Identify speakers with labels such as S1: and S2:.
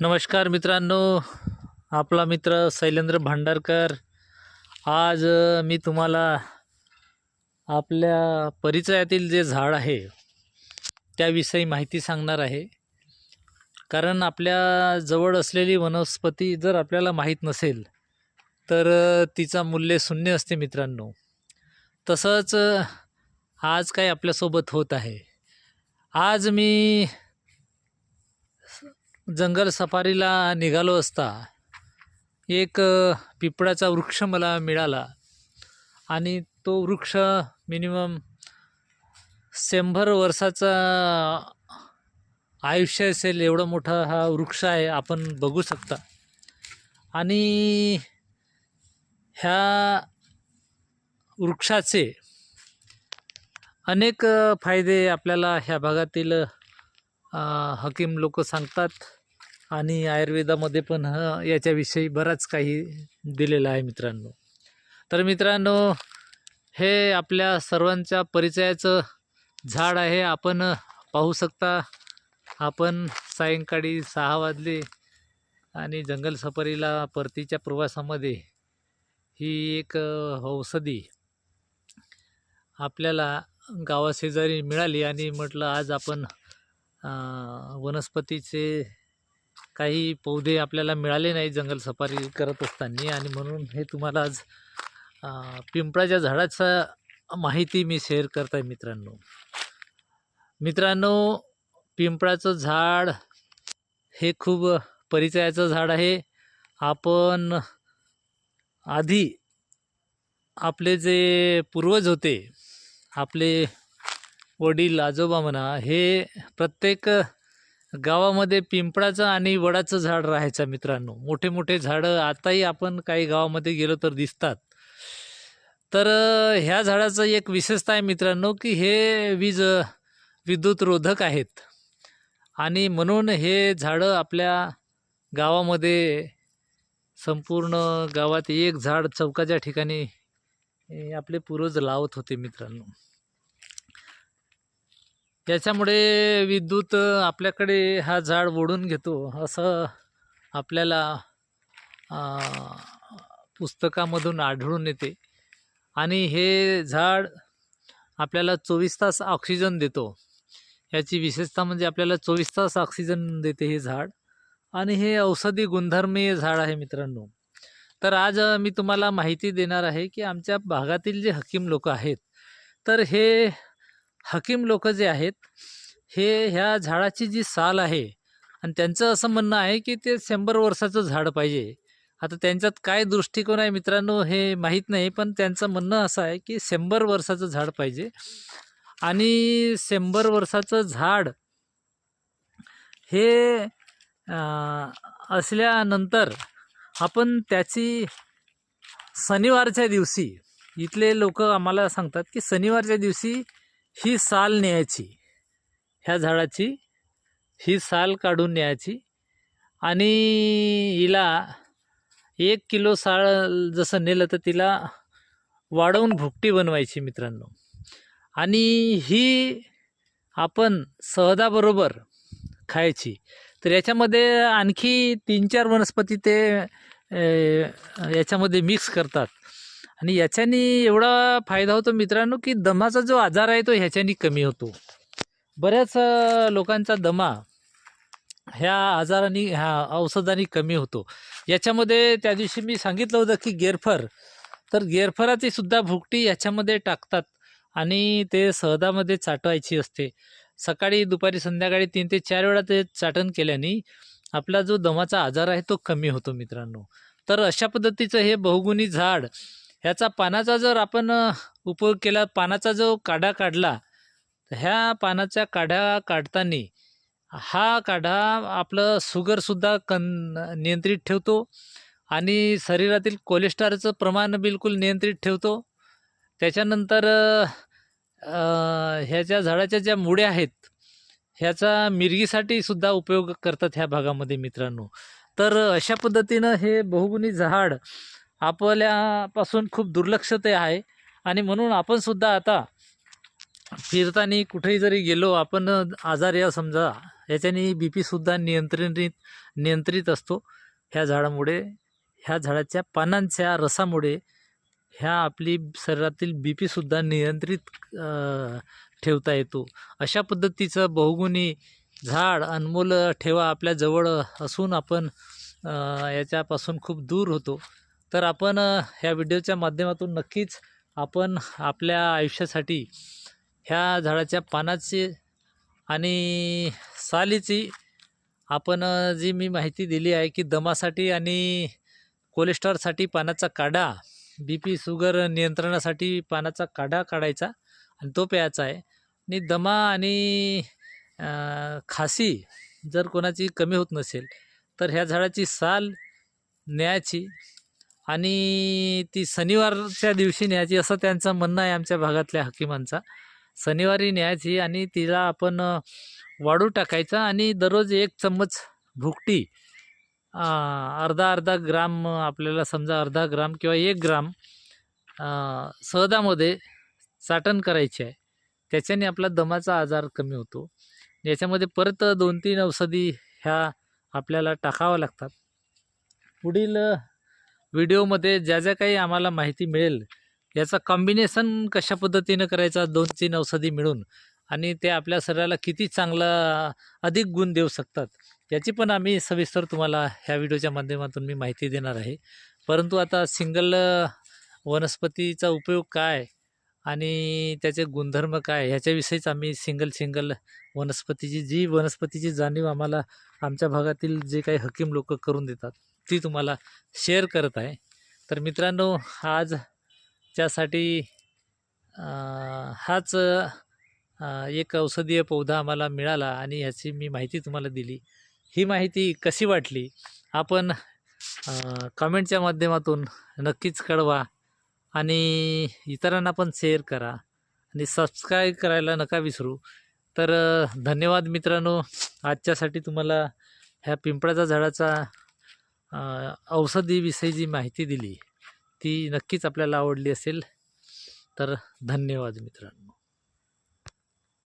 S1: नमस्कार मित्रांनो आपला मित्र शैलेंद्र भांडारकर. आज मी तुम्हाला आपल्या परिचयातील जे झाड आहे त्याविषयी माहिती सांगणार आहे. कारण आपल्या जवळ असलेली वनस्पती जर आपल्याला माहीत नसेल तर तिचा मूल्य शून्य असते मित्रांनो. तसंच आज काय आपल्यासोबत होत आहे. आज मी जंगल सफारीला निघालो असता एक पिपळाचा वृक्ष मला मिळाला आणि तो वृक्ष मिनिमम शंभर वर्षाचा आयुष्य असेल एवढा मोठा हा वृक्ष आहे आपण बघू शकता. आणि ह्या वृक्षाचे अनेक फायदे आपल्याला ह्या भागातील हकीम लोक सांगतात आणि आयुर्वेदामध्ये पण ह याच्याविषयी बराच काही दिलेलं आहे मित्रांनो. तर मित्रांनो हे आपल्या सर्वांच्या परिचयाचं झाड आहे. आपण पाहू शकता आपण सायंकाळी सहा वाजले आणि जंगल सफारीला परतीच्या प्रवासामध्ये ही एक औषधी आपल्याला गावाशेजारी मिळाली आणि म्हटलं आज आपण वनस्पतीचे काही पौधे आपल्याला मिळाले नाही जंगल सफारी करत असताना आणि म्हणून हे तुम्हाला आज पिंपळाच्या झाडाचा माहिती मी शेअर करत आहे मित्रांनो. मित्रांनो पिंपळाचं झाड हे खूप परिचयाचं झाड आहे. आपण आधी आपले जे पूर्वज होते आपले वडील आजोबा म्हणा हे प्रत्येक गावामध्ये पिंपळाचं आणि वडाचं झाड राहायचं मित्रांनो. मोठे मोठे झाडं आताही आपण काही गावामध्ये गेलो तर दिसतात. तर ह्या झाडाचं एक विशेषता आहे मित्रांनो की हे वीज विद्युत रोधक आहेत. आणि म्हणून हे झाडं आपल्या गावामध्ये संपूर्ण गावात एक झाड चौकाच्या ठिकाणी आपले पूर्वज लावत होते मित्रांनो. याच्यामुळे विद्युत आपल्याकडे हा झाड ओढून घेतो असं आपल्याला पुस्तकामधून आढळून येते. आणि हे झाड आपल्याला चोवीस तास ऑक्सिजन देतो. याची विशेषता म्हणजे आपल्याला चोवीस तास ऑक्सिजन देते हे झाड. आणि हे औषधी गुणधर्मीय झाड आहे मित्रांनो. तर आज मी तुम्हाला माहिती देणार आहे की आमच्या भागातील जे हकीम लोक आहेत तर हे हकीम लोक जे आहेत हे ह्या झाडाची जी साल आहे आणि त्यांचं असं म्हणणं आहे की ते शंभर वर्षाचं झाड पाहिजे. आता त्यांच्यात काय दृष्टिकोन आहे मित्रांनो हे माहीत नाही पण त्यांचं म्हणणं असं आहे की शंभर वर्षाचं झाड पाहिजे. आणि शंभर वर्षाचं झाड हे असल्यानंतर आपण त्याची शनिवारच्या दिवशी इथले लोक आम्हाला सांगतात की शनिवारच्या दिवशी ही साल न्यायची. ह्या झाडाची ही साल काढून न्यायची. आणि हिला एक किलो साळ जसं नेलं तर तिला वाढवून भुकटी बनवायची मित्रांनो. आणि ही आपण सहदाबरोबर खायची. तर याच्यामध्ये आणखी तीन चार वनस्पती ते याच्यामध्ये मिक्स करतात. आणि याच्याने एवढा फायदा होतो मित्रांनो की दमाचा जो आजार आहे तो ह्याच्याने कमी होतो. बऱ्याच लोकांचा दमा ह्या आजाराने ह्या औषधाने कमी होतो. याच्यामध्ये त्या दिवशी मी सांगितलं होतं की गेरफर तर गेरफराची सुद्धा भुकटी याच्यामध्ये टाकतात आणि ते सहदामध्ये चाटवायची असते. सकाळी दुपारी संध्याकाळी तीन ते चार वेळा ते चाटण केल्याने आपला जो दमाचा आजार आहे तो कमी होतो मित्रांनो. तर अशा पद्धतीचं हे बहुगुणी झाड ह्याचा पानाचा जर आपण उपयोग केला पानाचा जो काढा काढला तर ह्या पानाच्या काढा काढताना हा काढा आपलं शुगरसुद्धा कन नियंत्रित ठेवतो आणि शरीरातील कोलेस्ट्रॉलचं प्रमाण बिलकुल नियंत्रित ठेवतो. त्याच्यानंतर ह्याच्या झाडाच्या ज्या मुळ्या आहेत ह्याचा मिरगीसाठी सुद्धा उपयोग करतात ह्या भागामध्ये मित्रांनो. तर अशा पद्धतीनं हे बहुगुणी झाड आपल्यापासून खूप दुर्लक्ष ते आहे. आणि म्हणून आपणसुद्धा आता फिरताना कुठेही जरी गेलो आपण आजार या समजा याच्याने बी पीसुद्धा नियंत्रित नियंत्रित असतो. ह्या झाडामुळे ह्या झाडाच्या पानांच्या रसामुळे ह्या आपली शरीरातील बी पीसुद्धा नियंत्रित ठेवता येतो. अशा पद्धतीचं बहुगुणी झाड अनमोल ठेवा आपल्या जवळ असून आपण याच्यापासून खूप दूर होतो. तर आपण ह्या व्हिडिओच्या माध्यमातून नक्कीच आपण आपल्या आयुष्यासाठी ह्या झाडाच्या पानाची आणि सालीची आपण जी मी माहिती दिली आहे की दमासाठी आणि कोलेस्ट्रॉलसाठी पानाचा काढा बी पी शुगर नियंत्रणासाठी पानाचा काढा काढायचा आणि तो प्यायचा आहे. आणि दमा आणि खासी जर कोणाची कमी होत नसेल तर ह्या झाडाची साल न्यायची. आणि ती शनिवारच्या दिवशी न्यायची असं त्यांचं म्हणणं आहे आमच्या भागातल्या हकीमांचा. शनिवारी न्यायची आणि तिला आपण वाढू टाकायचा आणि दररोज एक चम्मच भुकटी अर्धा अर्धा ग्राम आपल्याला समजा अर्धा ग्राम किंवा एक ग्राम सहदामध्ये साठण करायची आहे. त्याच्याने आपला दमाचा आजार कमी होतो. याच्यामध्ये परत दोन तीन औषधी ह्या आपल्याला टाकाव्या लागतात. पुढील व्हिडिओमध्ये ज्या ज्या काही आम्हाला माहिती मिळेल याचा कॉम्बिनेशन कशा पद्धतीनं करायचा दोन तीन औषधी मिळून आणि ते आपल्या शरीराला किती चांगला अधिक गुण देऊ शकतात याची पण आम्ही सविस्तर तुम्हाला ह्या व्हिडिओच्या माध्यमातून मी माहिती देणार आहे. परंतु आता सिंगल वनस्पतीचा उपयोग काय आणि त्याचे गुणधर्म काय ह्याच्याविषयीच आम्ही सिंगल सिंगल वनस्पतीची जी वनस्पतीची जाणीव आम्हाला आमच्या भागातील जे काही हकीम लोक करून देतात ती तुम्हाला शेअर करत आहे. तर मित्रांनो आज त्यासाठी हाच एक औषधीय पौधा आम्हाला मिळाला आणि ह्याची मी माहिती तुम्हाला दिली. ही माहिती कशी वाटली? आपण कमेंटच्या माध्यमातून नक्कीच कळवा आणि इतरांना पण शेअर करा आणि सबस्क्राईब करायला नका विसरू. तर धन्यवाद मित्रांनो. आजच्यासाठी तुम्हाला ह्या पिंपळाच्या झाडाचा औषधीविषयी जी माहिती दिली ती नक्कीच आपल्याला आवडली असेल तर धन्यवाद मित्रांनो.